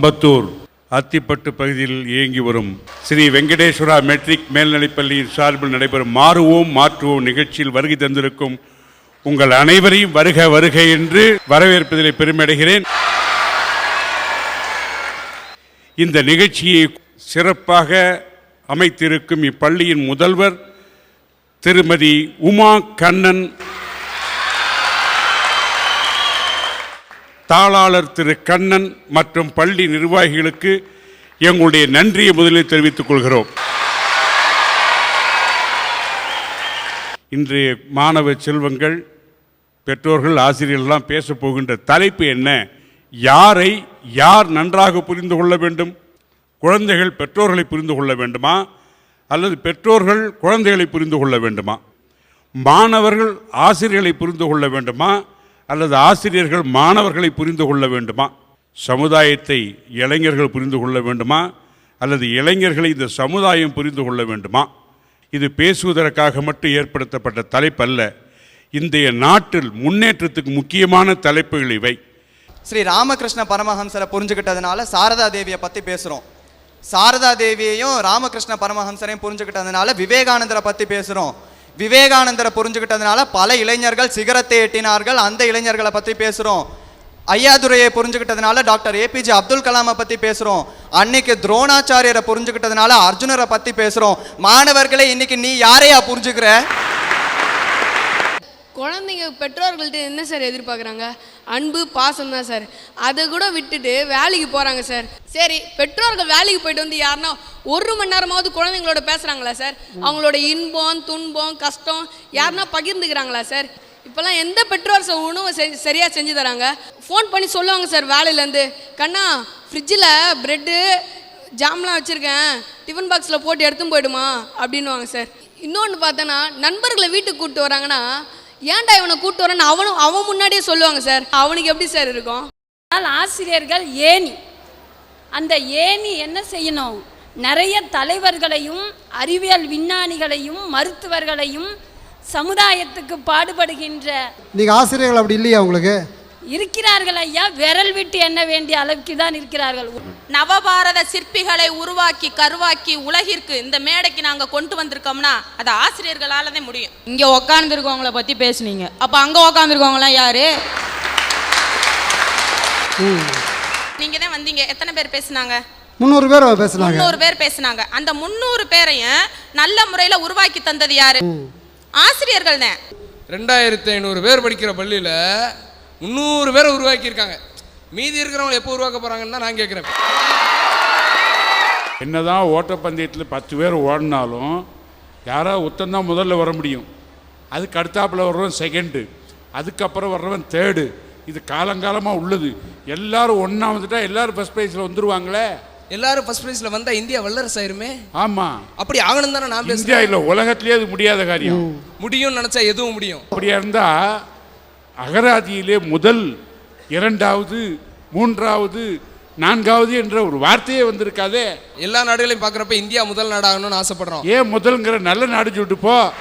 அம்பத்தூர் அத்திப்பட்டு பகுதியில் இயங்கி வரும் ஸ்ரீ வெங்கடேஸ்வரா மெட்ரிக் மேல்நிலைப்பள்ளியின் சார்பில் நடைபெறும் மாறுவோம் மாற்றுவோம் நிகழ்ச்சியில் வருகை தந்திருக்கும் உங்கள் அனைவரையும் வருக வருக என்று வரவேற்பதிலே பெருமையடைகிறேன். இந்த நிகழ்ச்சியை சிறப்பாக அமைத்திருக்கும் இப்பள்ளியின் முதல்வர் திருமதி உமா கண்ணன் தாளாளர் திரு கண்ணன் மற்றும் பள்ளி நிர்வாகிகளுக்கு எங்களுடைய நன்றியை முதலில் தெரிவித்துக் கொள்கிறோம். இன்றைய மாணவ செல்வங்கள் பெற்றோர்கள் ஆசிரியர்கள்லாம் பேசப் போகின்ற தலைப்பு என்ன? யாரை யார் நன்றாக புரிந்து கொள்ள வேண்டும்? குழந்தைகள் பெற்றோர்களை புரிந்து கொள்ள வேண்டுமா? அல்லது பெற்றோர்கள் குழந்தைகளை புரிந்து கொள்ள வேண்டுமா? மாணவர்கள் ஆசிரியர்களை புரிந்து கொள்ள வேண்டுமா? அல்லது ஆசிரியர்கள் மாணவர்களை புரிந்து கொள்ள வேண்டுமா? சமுதாயத்தை இளைஞர்கள் புரிந்து கொள்ள வேண்டுமா? அல்லது இளைஞர்களை இந்த சமுதாயம் புரிந்து கொள்ள வேண்டுமா? இது பேசுவதற்காக மட்டும் ஏற்படுத்தப்பட்ட தலைப்பல்ல. இன்றைய நாட்டில் முன்னேற்றத்துக்கு முக்கியமான தலைப்புகள் இவை. ஸ்ரீ ராமகிருஷ்ண பரமஹம்சரை புரிஞ்சுக்கிட்டதுனால சாரதா தேவியை பற்றி பேசுகிறோம் சாரதா தேவியையும் ராமகிருஷ்ண பரமஹம்சரையும் புரிஞ்சுக்கிட்டதுனால விவேகானந்தரை பற்றி பேசுகிறோம் விவேகானந்தரை புரிஞ்சுக்கிட்டதுனால பல இளைஞர்கள் சிகரத்தை எட்டினார்கள். அந்த இளைஞர்களை பற்றி பேசுகிறோம் ஐயாதுரையை புரிஞ்சுக்கிட்டதுனால டாக்டர் ஏபிஜே அப்துல் கலாமை பற்றி பேசுகிறோம் அன்னைக்கு துரோணாச்சாரியரை புரிஞ்சுக்கிட்டதுனால அர்ஜுனரை பற்றி பேசுகிறோம் மாணவர்களே இன்னைக்கு நீ யாரையா புரிஞ்சுக்கிற? குழந்தைங்க பெற்றோர்கள்ட்ட என்ன சார் எதிர்பார்க்குறாங்க? அன்பு பாசம் தான் சார். அதை கூட விட்டுட்டு வேலைக்கு போகிறாங்க சார். சரி பெற்றோர்கள் வேலைக்கு போயிட்டு வந்து யாருன்னா ஒரு மணி நேரமாவது குழந்தைங்களோட பேசுகிறாங்களா சார்? அவங்களோட இன்பம் துன்பம் கஷ்டம் யாருன்னா பகிர்ந்துக்கிறாங்களா சார்? இப்போல்லாம் எந்த பெற்றோர் சார் உணவு செ சரியாக செஞ்சு தராங்க? ஃபோன் பண்ணி சொல்லுவாங்க சார் வேலையிலேருந்து. கண்ணா ஃப்ரிட்ஜில் ப்ரெட்டு ஜாம்லாம் வச்சுருக்கேன். டிஃபன் பாக்ஸில் போட்டு எடுத்துன்னு போயிடுமா? அப்படின்னுவாங்க சார். இன்னொன்று பார்த்தோன்னா நண்பர்களை வீட்டுக்கு கூப்பிட்டு வராங்கன்னா ஏன்டா இவனை கூப்பிட்டு வரேன்னு அவனும் அவன் முன்னாடியே சொல்லுவாங்க சார். அவனுக்கு எப்படி சார் இருக்கும்? ஆனால் ஆசிரியர்கள் ஏணி. அந்த ஏணி என்ன செய்யணும்? நிறைய தலைவர்களையும் அறிவியல் விஞ்ஞானிகளையும் மருத்துவர்களையும் சமுதாயத்துக்கு பாடுபடுகின்ற நீங்கள் ஆசிரியர்கள் அப்படி இல்லையா உங்களுக்கு? இருக்கிறார்கள் ஐயா. விரல் விட்டு எண்ண வேண்டிய அளவுக்கு தான் இருக்கிறார்கள். நவபாரத சிற்பிகளை உருவாக்கி கருவாக்கி உலகிற்கு இந்த மேடைக்கு நாங்க கொண்டு வந்திருக்கோம்னா அது ஆசிரியர்களால தான் முடியும். இங்க உக்காந்துருக்கவங்கள பத்தி பேசுனீங்க. அப்ப அங்க உக்காந்துருக்கவங்களாம் யாரு? நீங்க தான் வந்தீங்க. எத்தனை பேர் பேசுனாங்க? முந்நூறு பேர் பேசுனாங்க. முந்நூறு பேர் பேசுனாங்க. அந்த முந்நூறு பேரையும் நல்ல முறையில உருவாக்கி தந்தது யாரு? ஆசிரியர்கள் தான் ரெண்டாயிரத்தி ஐநூறு பேர் படிக்கிற பள்ளியில் முந்நூறு பேரை உருவாக்கியிருக்காங்க. மீதி இருக்கிறவங்க எப்போ உருவாக்க போகிறாங்கன்னு தான் நான் கேட்குறேன். என்னதான் ஓட்டப்பந்தயத்தில் பத்து பேர் ஓடினாலும் யாராவது ஒருத்தன் முதல்ல வர முடியும். அதுக்கு அடுத்தாப்புல வர்றவன் செகண்டு அதுக்கப்புறம் வர்றவன் தேர்டு இது காலங்காலமாக உள்ளது. எல்லாரும் ஒன்றா வந்துட்டா எல்லாரும் ஃபஸ்ட் ப்ரைஸில் வந்துருவாங்களே? எல்லாரும் ஃபர்ஸ்ட் ப்ரைஸில் வந்தால் இந்தியா வல்லரசு ஆயிருமே? ஆமாம் அப்படி ஆகணும் தானே நான் இந்தியா இல்லை உலகத்திலே அது முடியாத காரியம். முடியும்னு நினச்சா எதுவும் முடியும்? அப்படியா இருந்தால் அகராதியிலே முதல் இரண்டாவது மூன்றாவது நான்காவது என்ற ஒரு வார்த்தையே வந்திருக்காதே. எல்லா நாடுகளையும் பார்க்குறப்ப இந்தியா முதல் நாடாகணும்னு ஆசைப்படுறோம். ஏன் முதல்ங்கிற நல்ல நாடு சொல்லிட்டு போ.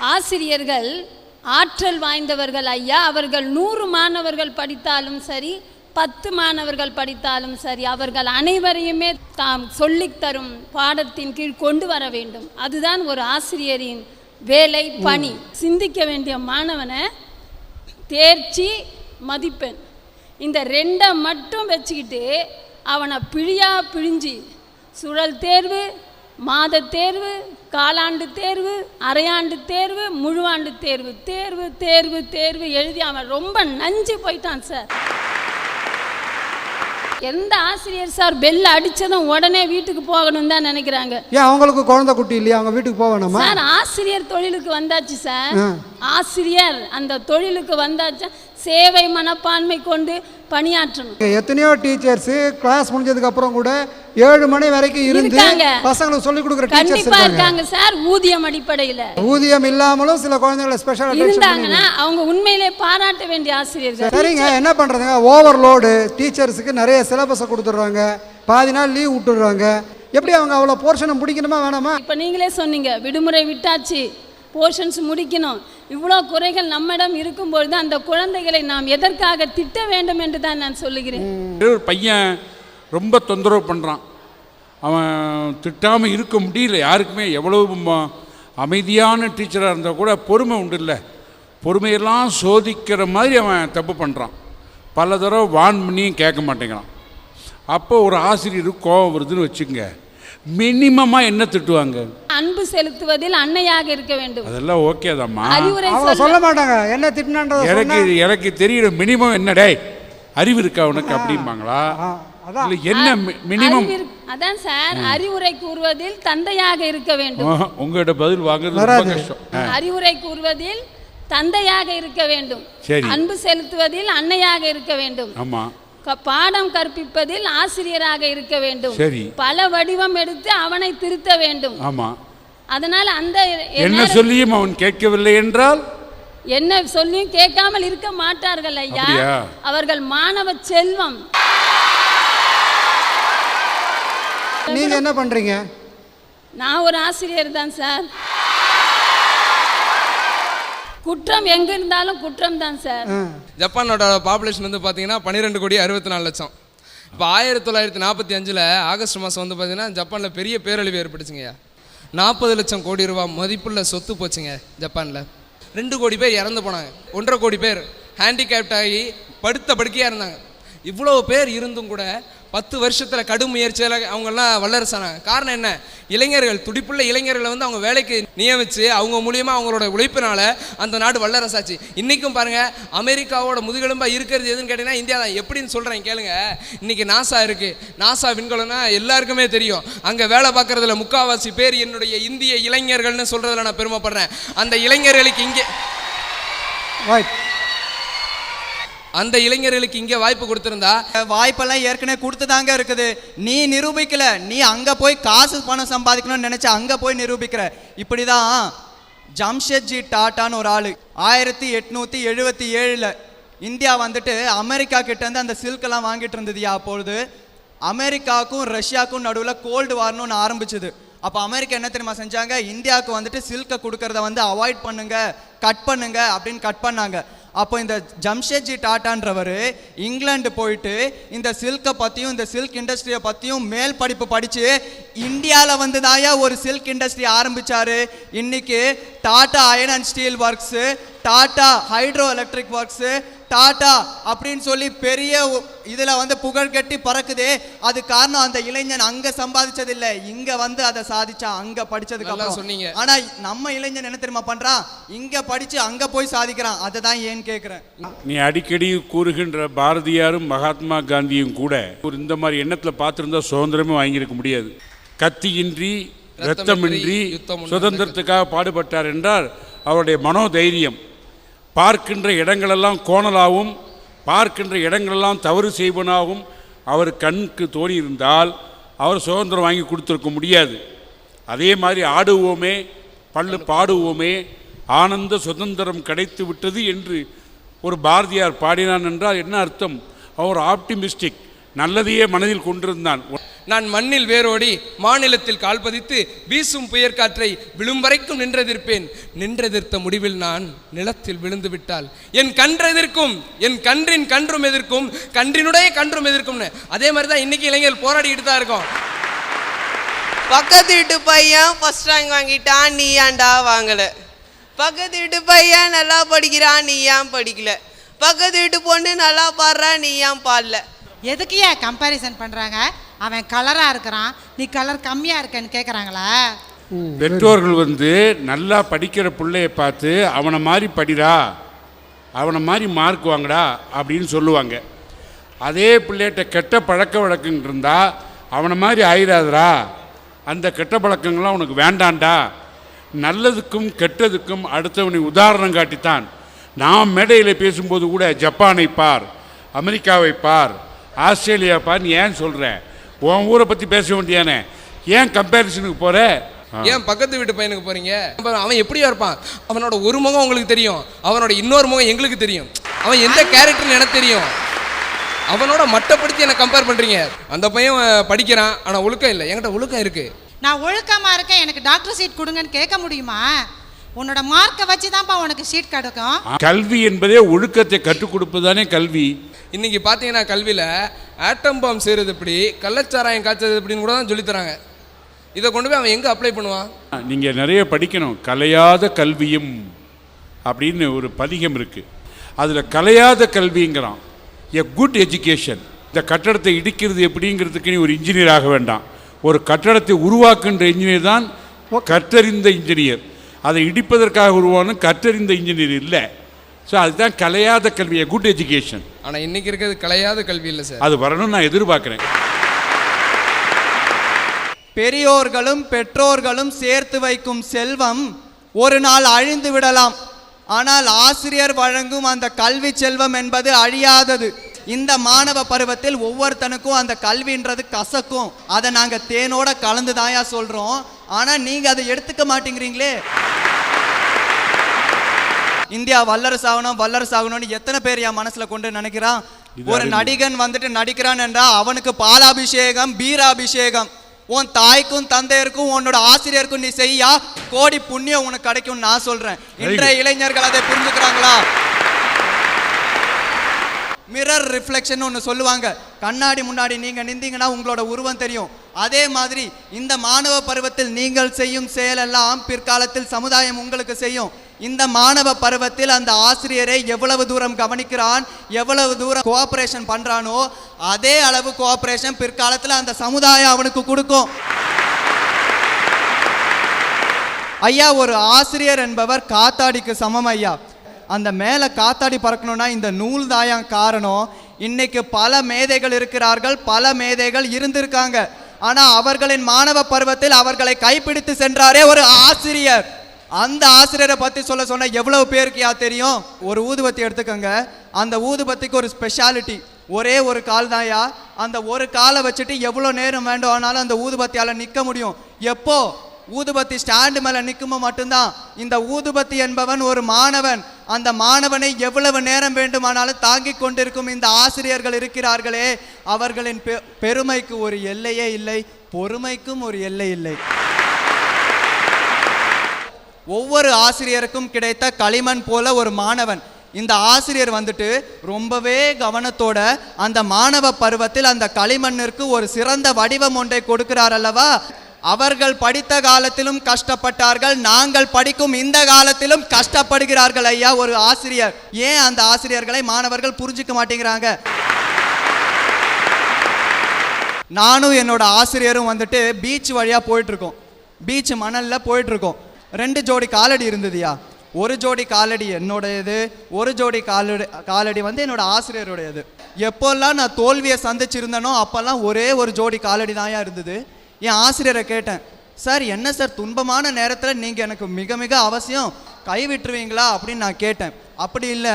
ஆசிரியர்கள் ஆற்றல் வாய்ந்தவர்கள் ஐயா அவர்கள் நூறு மாணவர்கள் படித்தாலும் சரி பத்து மாணவர்கள் படித்தாலும் சரி அவர்கள் அனைவரையுமே தாம் சொல்லித் தரும் பாடத்தின் கீழ் கொண்டு வர வேண்டும். அதுதான் ஒரு ஆசிரியரின் வேலை பணி. சிந்திக்க வேண்டிய மாணவனை தேர்ச்சி மதிப்பெண். இந்த ரெண்டை மட்டும் வச்சுக்கிட்டு அவனை பிழியா பிழிஞ்சி சுழல் தேர்வு மாத தேர்வு காலாண்டு தேர்வு அரையாண்டு தேர்வு முழுவாண்டு தேர்வு தேர்வு தேர்வு தேர்வு எழுதி அவன் ரொம்ப நஞ்சு போயிட்டான் சார். எந்த ஆசிரியர் சார் பெல் அடிச்சதும் உடனே வீட்டுக்கு போகணும் தான் நினைக்கிறாங்க? ஏன் அவங்களுக்கு குழந்தை குட்டி இல்லையா? அவங்க வீட்டுக்கு போக வேணாமா? சார் ஆசிரியர் தொழிலுக்கு வந்தாச்சு சார். ஆசிரியர் அந்த தொழிலுக்கு வந்தாச்சு? சேவை மனப்பான்மை கொண்டு பணியாற்றணும். எத்தனையோ டீச்சர்ஸ் கிளாஸ் முடிஞ்சதுக்கு அப்புறம் கூட ஏழு மணி வரைக்கும் இருந்து. பசங்களுக்கு சொல்லிக் கொடுக்குற டீச்சர்ஸ் இருக்காங்க. சார் ஊதியம் அடிப்படையில. ஊதியம் இல்லாமலும் சில குழந்தைகளை ஸ்பெஷல் இருந்தாங்கன்னா அவங்க உண்மையிலே பாராட்ட வேண்டிய ஆசிரியர்கள். சரிங்க. என்ன பண்ணுறதுங்க ஓவர்லோடு டீச்சர்ஸுக்கு நிறைய சிலபஸை கொடுத்துட்றாங்க. பாதி நாள் லீவ் விட்டுடுறாங்க. எப்படி அவங்க அவ்வளோ போர்ஷனை முடிக்கணுமா வேணாமா? இப்ப நீங்களே சொன்னீங்க விடுமுறை விட்டாச்சு. போர்ஷன்ஸ் முடிக்கணும். இவ்வளோ குறைகள் நம்மிடம் இருக்கும்பொழுது அந்த குழந்தைகளை நாம் எதற்காக திட்ட வேண்டும் என்று தான் நான் சொல்லுகிறேன். ஒரு பையன் ரொம்ப தொந்தரவு பண்ணுறான் அவன் திட்டாமல் இருக்க முடியல. யாருக்குமே எவ்வளவு அமைதியான டீச்சராக இருந்தால் கூட பொறுமை உண்டு இல்லை. பொறுமையெல்லாம் சோதிக்கிற மாதிரி அவன் தப்பு பண்ணுறான் பல தடவை வான் பண்ணியும் கேட்க மாட்டேங்கிறான். அப்போ ஒரு ஆசிரியருக்கு கோபம் வருதுன்னு வச்சுக்கங்க. மினிமமாக என்ன திட்டுவாங்க? அன்பு செலுத்துவதில் அன்னையாக இருக்க வேண்டும். அதெல்லாம் ஓகே தாம்மா. அறிவுரை அவங்க சொல்ல மாட்டாங்க. என்ன திட்டினான்றத எனக்கு எனக்கு தெரியுற மினிமம் என்ன டேய் அறிவு இருக்கா உனக்கு அப்படிம்பாங்களா? அதான். இல்லை என்ன மினிமம் அறிவிற்- அதான் சார் அறிவுரை கூறுவதில் தந்தையாக இருக்க வேண்டும். உங்கள்கிட்ட பதில் வாங்குறது ரொம்ப வராது. கஷ்டம். ஆ, அறிவுரை கூறுவதில் தந்தையாக இருக்க வேண்டும். சரி. அன்பு செலுத்துவதில் அன்னையாக இருக்க வேண்டும். ஆமாம் க- பாடம் கற்பிப்பதில் ஆசிரியராக இருக்க வேண்டும். சரி. பல வடிவம் எடுத்து அவனை திருத்த வேண்டும். ஆமாம் அதனால் அந்த என்ன சொல்லியும் அவன் கேட்கவில்லை என்றால்? என்ன சொல்லியும் கேட்காமல் இருக்க மாட்டார்கள் ஐயா? அவர்கள் மாணவ செல்வம். நீங்க என்ன பண்றீங்க? நான் ஒரு ஆசிரியர் தான் சார். குற்றம் எங்க இருந்தாலும் குற்றம் தான் சார். ஜப்பானோட பாப்புலேஷன் வந்து பார்த்தீங்கன்னா பன்னிரெண்டு கோடி அறுபத்தி நாலு லட்சம். இப்போ ஆயிரத்தி தொள்ளாயிரத்தி நாற்பத்தி அஞ்சில் ஆகஸ்ட் மாதம் வந்து பார்த்தீங்கன்னா ஜப்பானில் பெரிய பேரழிவு ஏற்பட்டுச்சுங்கய்யா. நாற்பது லட்சம் கோடி ரூபா மதிப்புள்ள சொத்து போச்சுங்க ஜப்பானில். ரெண்டு கோடி பேர் இறந்து போனாங்க. ஒன்றரை கோடி பேர் ஹேண்டிகேப்ட் ஆகி படுத்த படுக்கையாக இருந்தாங்க. இவ்வளோ பேர் இருந்தும் கூட பத்து வருஷத்தில் கடும் முயற்சியில் அவங்கெல்லாம் வல்லரசானாங்க. காரணம் என்ன? இளைஞர்கள் துடிப்புள்ள இளைஞர்களை வந்து அவங்க வேலைக்கு நியமித்து அவங்க மூலியமாக அவங்களோட உழைப்பினால அந்த நாடு வல்லரசாச்சு. இன்றைக்கும் பாருங்கள் அமெரிக்காவோட முதுகெலும்பாக இருக்கிறது எதுன்னு கேட்டிங்கன்னா இந்தியா தான். எப்படின்னு சொல்கிறேன் கேளுங்க. இன்றைக்கி நாசா இருக்குது நாசா விண்கலம்னா எல்லாருக்குமே தெரியும். அங்கே வேலை பார்க்குறதுல முக்காவாசி பேர் என்னுடைய இந்திய இளைஞர்கள்னு சொல்கிறதுல நான் பெருமைப்படுறேன். அந்த இளைஞர்களுக்கு இங்கே ரைட் அந்த இளைஞர்களுக்கு இங்கே வாய்ப்பு கொடுத்துருந்தா வாய்ப்பெல்லாம் ஏற்கனவே கொடுத்துதாங்க இருக்குது. நீ நிரூபிக்கல. நீ அங்கே போய் காசு பணம் சம்பாதிக்கணும்னு நினச்சி அங்கே போய் நிரூபிக்கிற. இப்படி தான் ஜம்ஷெட்ஜி டாட்டான்னு ஒரு ஆள் ஆயிரத்தி எட்நூற்றி எழுபத்தி ஏழில் இந்தியா வந்துட்டு அமெரிக்கா கிட்ட இருந்து அந்த சில்கெல்லாம் வாங்கிட்டு இருந்தது அப்பொழுது? அமெரிக்காவுக்கும் ரஷ்யாவுக்கும் நடுவில் கோல்டு வார்னு ஒன்று ஆரம்பிச்சது. அப்போ அமெரிக்கா என்ன தெரியுமா செஞ்சாங்க? இந்தியாவுக்கு வந்துட்டு சில்கை கொடுக்கறத வந்து அவாய்ட் பண்ணுங்க கட் பண்ணுங்க அப்படின்னு கட் பண்ணாங்க. அப்போ இந்த ஜம்ஷெட்ஜி டாட்டான்றவர் இங்கிலாந்து போயிட்டு இந்த சில்கை பற்றியும் இந்த சில்க் இண்டஸ்ட்ரியை பற்றியும் மேல் படிப்பு படித்து இந்தியாவில் வந்து தாயா ஒரு சில்க் இண்டஸ்ட்ரி ஆரம்பித்தார் இன்றைக்கி Tata iron and steel works Tata hydro electric works Tata அப்படின்னு சொல்லி பெரிய இதில் வந்து புகழ் கட்டி பறக்குதே. அது காரணம் அந்த இளைஞன் அங்கே சம்பாதிச்சதில்லை. இங்கே வந்து அதை சாதிச்சான். அங்கே படிச்சதுக்கு நல்லா அப்புறம். சொன்னீங்க. ஆனா நம்ம இளைஞன் என்ன தெரியுமா பண்றான்? இங்க படிச்சு அங்க போய் சாதிக்கிறான். அதை தான் ஏன்னு கேக்குறேன். நீ அடிக்கடி கூறுகின்ற பாரதியாரும் மகாத்மா காந்தியும் கூட ஒரு இந்த மாதிரி எண்ணத்தில் பார்த்துருந்தா சுதந்திரமே வாங்கியிருக்க முடியாது. கத்தியின்றி ஒன்று சுதந்திரத்துக்காக பாடுபட்டார் என்றால் அவருடைய மனோதைரியம் பார்க்கின்ற இடங்களெல்லாம் கோணலாகவும் பார்க்கின்ற இடங்களெல்லாம் தவறு செய்வனாகவும் அவர் கண்ணுக்கு தோணியிருந்தால் அவர் சுதந்திரம் வாங்கி கொடுத்துருக்க முடியாது. அதே மாதிரி ஆடுவோமே பல்லு பாடுவோமே ஆனந்த சுதந்திரம் கிடைத்து விட்டது என்று ஒரு பாரதியார் பாடினான் என்றால் என்ன அர்த்தம்? அவர் ஆப்டிமிஸ்டிக் நல்லதையே மனதில் கொண்டிருந்தான். நான் மண்ணில் வேரோடி மாநிலத்தில் கால் பதித்து வீசும் புயற்காற்றை விழும் வரைக்கும் நின்றெதிர்ப்பேன். நின்றெதிர்த்த முடிவில் நான் நிலத்தில் விழுந்து விட்டால் என் கன்றெதிர்க்கும் என் கன்றின் கன்றும் எதிர்க்கும் கன்றினுடைய கன்றும் எதிர்க்கும்னு. அதே மாதிரி தான் இன்னைக்கு இளைஞர்கள் போராடிக்கிட்டு தான் இருக்கோம். பக்கத்து வீட்டு பையன் ஃபர்ஸ்ட் ரேங்க் வாங்கிட்டான் நீ ஏன்டா வாங்கல? பக்கத்து வீட்டு பையன் நல்லா படிக்கிறான் நீ ஏன் படிக்கல? பக்கத்து வீட்டு பொண்ணு நல்லா பாடுறா நீ ஏன் பாடல? எதுக்கு ஏன் கம்பேரிசன் பண்ணுறாங்க அவன் கலராக இருக்கிறான். நீ கலர் கம்மியாக இருக்கேன்னு கேட்குறாங்களா பெற்றோர்கள் வந்து நல்லா படிக்கிற பிள்ளைய பார்த்து அவனை மாதிரி படிடா அவனை மாதிரி மார்க் வாங்கடா அப்படின்னு சொல்லுவாங்க. அதே பிள்ளைகிட்ட கெட்ட பழக்க வழக்கங்கள் இருந்தால் அவனை மாதிரி ஆயிடாதடா அந்த கெட்ட பழக்கங்கள்லாம் உனக்கு வேண்டாண்டா நல்லதுக்கும் கெட்டதுக்கும் அடுத்தவனை உதாரணம் காட்டித்தான். நான் மேடையில் பேசும்போது கூட ஜப்பானை பார் அமெரிக்காவை பார் ஆஸ்திரேலியா பார்னு ஏன் சொல்கிறேன் உன் ஊரை பற்றி பேச வேண்டியானே ஏன் கம்பேரிசனுக்கு போகிற ஏன் பக்கத்து வீட்டு பையனுக்கு போறீங்க? அவன் எப்படியா இருப்பான்? அவனோட ஒரு முகம் உங்களுக்கு தெரியும். அவனோட இன்னொரு முகம் எங்களுக்கு தெரியும். அவன் எந்த கேரக்டர்னு எனக்கு தெரியும். அவனோட மட்டப்படுத்தி என்னை கம்பேர் பண்றீங்க. அந்த பையன் படிக்கிறான் ஆனா ஒழுக்கம் இல்லை. என்கிட்ட ஒழுக்கம் இருக்கு. நான் ஒழுக்கமாக இருக்கேன். எனக்கு டாக்டர் சீட் கொடுங்கன்னு கேட்க முடியுமா? உன்னோட மார்க்கை வச்சு தான்ப்பா உனக்கு ஷீட் கிடைக்கும். கல்வி என்பதே ஒழுக்கத்தை கற்றுக் கொடுப்பதுதானே கல்வி? இன்றைக்கி பார்த்தீங்கன்னா கல்வியில் ஆட்டம் பாம் செய்கிறது எப்படி கள்ளச்சாராயம் காய்ச்சது எப்படின்னு கூட தான் சொல்லித்தராங்க. இதை கொண்டு போய் அவன் எங்கே அப்ளை பண்ணுவான்? நீங்கள் நிறைய படிக்கணும். கலையாத கல்வியும் அப்படின்னு ஒரு பதிகம் இருக்குது அதில் கலையாத கல்விங்கிறான். எ குட் எஜுகேஷன் இந்த கட்டடத்தை இடிக்கிறது எப்படிங்கிறதுக்கு நீ ஒரு இன்ஜினியர் ஆக வேண்டாம். ஒரு கட்டடத்தை உருவாக்குன்ற இன்ஜினியர் தான் கற்றறிந்த இன்ஜினியர் அதை இடிப்பதற்காக உருவான கற்றறிந்த இன்ஜினியர் இல்லை. ஸோ அதுதான் கலையாத கல்வி எ குட் எஜுகேஷன் ஆனால் இன்னைக்கு இருக்கிறது கலையாத கல்வி இல்லை சார். அது வரணும்னு நான் எதிர்பார்க்குறேன். பெரியோர்களும் பெற்றோர்களும் சேர்த்து வைக்கும் செல்வம் ஒரு நாள் அழிந்து விடலாம். ஆனால் ஆசிரியர் வழங்கும் அந்த கல்வி செல்வம் என்பது அழியாதது. இந்த மாணவ பருவத்தில் ஒவ்வொருத்தனுக்கும் அந்த கல்வின்றது கசக்கும். அதை நாங்கள் தேனோட கலந்து தாயா சொல்கிறோம் ஆனால் நீங்கள் அதை எடுத்துக்க மாட்டேங்கிறீங்களே. இந்தியா வல்லரசு ஆகணும் வல்லரசு ஆகணும்னு எத்தனை பேர் என் மனசுல கொண்டு நினைக்கிறான்? ஒரு. நடிகன் வந்துட்டு நடிக்கிறான் என்றா அவனுக்கு பாலாபிஷேகம் பீராபிஷேகம். உன் தாய்க்கும் தந்தையருக்கும் உன்னோட ஆசிரியருக்கும் நீ செய்யா கோடி புண்ணியம் உனக்கு கிடைக்கும் நான் சொல்றேன். இன்றைய இளைஞர்கள் அதை புரிஞ்சுக்கிறாங்களா? மிரர் ரிஃப்ளெக்ஷன் ஒன்று சொல்லுவாங்க. கண்ணாடி முன்னாடி நீங்க நின்றீங்கன்னா உங்களோட உருவம் தெரியும். அதே மாதிரி இந்த மாணவ பருவத்தில் நீங்கள் செய்யும் செயலெல்லாம் பிற்காலத்தில் சமுதாயம் உங்களுக்கு செய்யும். இந்த மாணவ பருவத்தில் அந்த ஆசிரியரை எவ்வளவு தூரம் கவனிக்கிறான் எவ்வளவு தூரம் கோஆபரேஷன் பண்றானோ அதே அளவு கோஆபரேஷன் பிற்காலத்தில் அந்த சமுதாயம் அவனுக்கு கொடுக்கும். ஐயா ஒரு ஆசிரியர் என்பவர் காத்தாடிக்கு சமம் ஐயா. அந்த மேலே காத்தாடி பறக்கணும்னா இந்த நூல் தாயம் காரணம்? இன்னைக்கு பல மேதைகள் இருக்கிறார்கள் பல மேதைகள் இருந்திருக்காங்க. ஆனால் அவர்களின் மாணவ பருவத்தில் அவர்களை கைப்பிடித்து சென்றாரே ஒரு ஆசிரியர். அந்த ஆசிரியரை பத்தி சொல்ல சொன்ன எவ்வளவு பேருக்கு யா தெரியும்? ஒரு ஊதுபத்தி எடுத்துக்கோங்க. அந்த ஊதுபத்திக்கு ஒரு ஸ்பெஷாலிட்டி ஒரே ஒரு கால் தான்யா அந்த ஒரு காலை வச்சுட்டு எவ்வளோ நேரம் வேண்டும் ஆனாலும் அந்த ஊதுபத்தியால் நிற்க முடியும். எப்போ? ஊதுபத்தி ஸ்டாண்டு மேலே நிற்குமோ மட்டும்தான். இந்த ஊதுபத்தி என்பவன் ஒரு மாணவன். அந்த மாணவனை எவ்வளவு நேரம் வேண்டுமானாலும் தாங்கி கொண்டிருக்கும் இந்த ஆசிரியர்கள் இருக்கிறார்களே. அவர்களின் பெ- பெருமைக்கு ஒரு எல்லையே இல்லை பொறுமைக்கும் ஒரு எல்லை இல்லை. ஒவ்வொரு ஆசிரியருக்கும் கிடைத்த களிமண் போல ஒரு மாணவன். இந்த ஆசிரியர் வந்துட்டு ரொம்பவே கவனத்தோட அந்த மாணவ பருவத்தில் அந்த களிமண்ணிற்கு ஒரு சிறந்த வடிவம் ஒன்றை கொடுக்கிறார் அல்லவா? அவர்கள் படித்த காலத்திலும் கஷ்டப்பட்டார்கள் நாங்கள் படிக்கும் இந்த காலத்திலும் கஷ்டப்படுகிறார்கள் ஐயா ஒரு ஆசிரியர். ஏன் அந்த ஆசிரியர்களை மாணவர்கள் புரிஞ்சுக்க மாட்டேங்கிறாங்க? நானும் என்னோட ஆசிரியரும் வந்துட்டு பீச் வழியாக போயிட்டுருக்கோம். பீச் மணலில் போயிட்டுருக்கோம். ரெண்டு ஜோடி காலடி இருந்ததுயா? ஒரு ஜோடி காலடி என்னுடையது ஒரு ஜோடி காலடி காலடி வந்து என்னோட ஆசிரியருடையது. எப்போல்லாம் நான் தோல்வியை சந்திச்சிருந்தேனோ அப்போல்லாம் ஒரே ஒரு ஜோடி காலடி தான்யா இருந்தது. என் ஆசிரியரை கேட்டேன் சார் என்ன சார் துன்பமான நேரத்தில் நீங்கள் எனக்கு மிக மிக அவசியம் கை விட்டுருவீங்களா? அப்படின்னு நான் கேட்டேன். அப்படி இல்லை.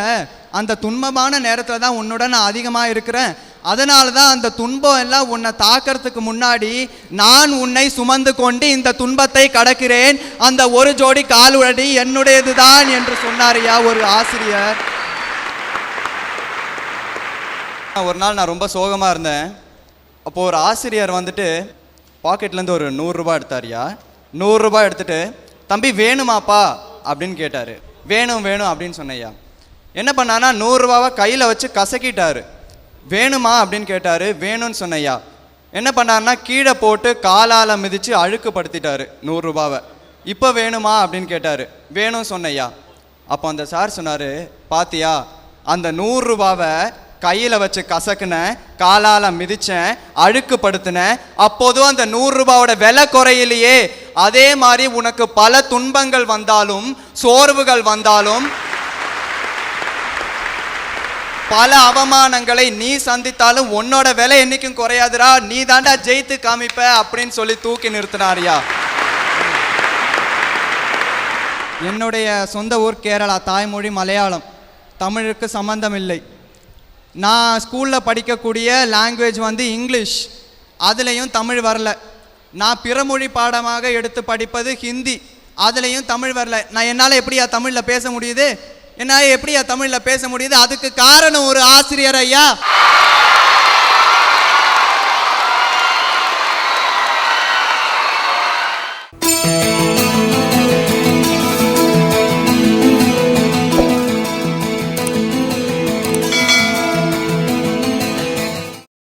அந்த துன்பமான நேரத்தில் தான் உன்னுடன் நான் அதிகமாக இருக்கிறேன். அதனால தான் அந்த துன்பம் எல்லாம் உன்னை தாக்கறதுக்கு முன்னாடி நான் உன்னை சுமந்து கொண்டு இந்த துன்பத்தை கடக்கிறேன். அந்த ஒரு ஜோடி காலுடடி என்னுடையது தான் என்று சொன்னாரியா ஒரு ஆசிரியர். ஒரு நாள் நான் ரொம்ப சோகமாக இருந்தேன். அப்போது ஒரு ஆசிரியர் வந்துட்டு பாக்கெட்லேருந்து ஒரு நூறுரூபா எடுத்தாருயா? நூறுரூபா எடுத்துட்டு தம்பி வேணுமாப்பா? அப்படின்னு கேட்டார். வேணும் வேணும் அப்படின்னு சொன்னையா என்ன பண்ணானா நூறுரூவாவை கையில் வச்சு கசக்கிட்டாரு. வேணுமா அப்படின்னு கேட்டார். வேணும்னு சொன்னையா என்ன பண்ணாருன்னா கீழே போட்டு காலால் மிதித்து அழுக்குப்படுத்திட்டாரு நூறுரூபாவை இப்போ வேணுமா அப்படின்னு கேட்டார். வேணும் சொன்னையா அப்போ அந்த சார் சொன்னார் பாத்தியா அந்த நூறுரூபாவை கையில் வச்சு கசக்குனேன் காலால் மிதித்தேன் அழுக்குப்படுத்தினேன் அப்போதும் அந்த நூறுரூபாவோட விலை குறையிலையே. அதே மாதிரி உனக்கு பல துன்பங்கள் வந்தாலும் சோர்வுகள் வந்தாலும் பல அவமானங்களை நீ சந்தித்தாலும் உன்னோட விலை என்னைக்கும் குறையாதுடா. நீ தாண்டா ஜெயித்து காமிப்ப அப்படின்னு சொல்லி தூக்கி நிறுத்தினாரியா என்னுடைய சொந்த ஊர் கேரளா தாய்மொழி மலையாளம். தமிழுக்கு சம்பந்தம் இல்லை நான் ஸ்கூலில் படிக்கக்கூடிய லாங்குவேஜ் வந்து இங்கிலீஷ். அதுலேயும் தமிழ் வரல. நான் பிறமொழி பாடமாக எடுத்து படிப்பது ஹிந்தி. அதுலேயும் தமிழ் வரல. நான் என்னால் எப்படியா தமிழில் பேச முடியுது? என்னால் எப்படியா தமிழில் பேச முடியுது? அதுக்கு காரணம் ஒரு ஆசிரியர் ஐயா.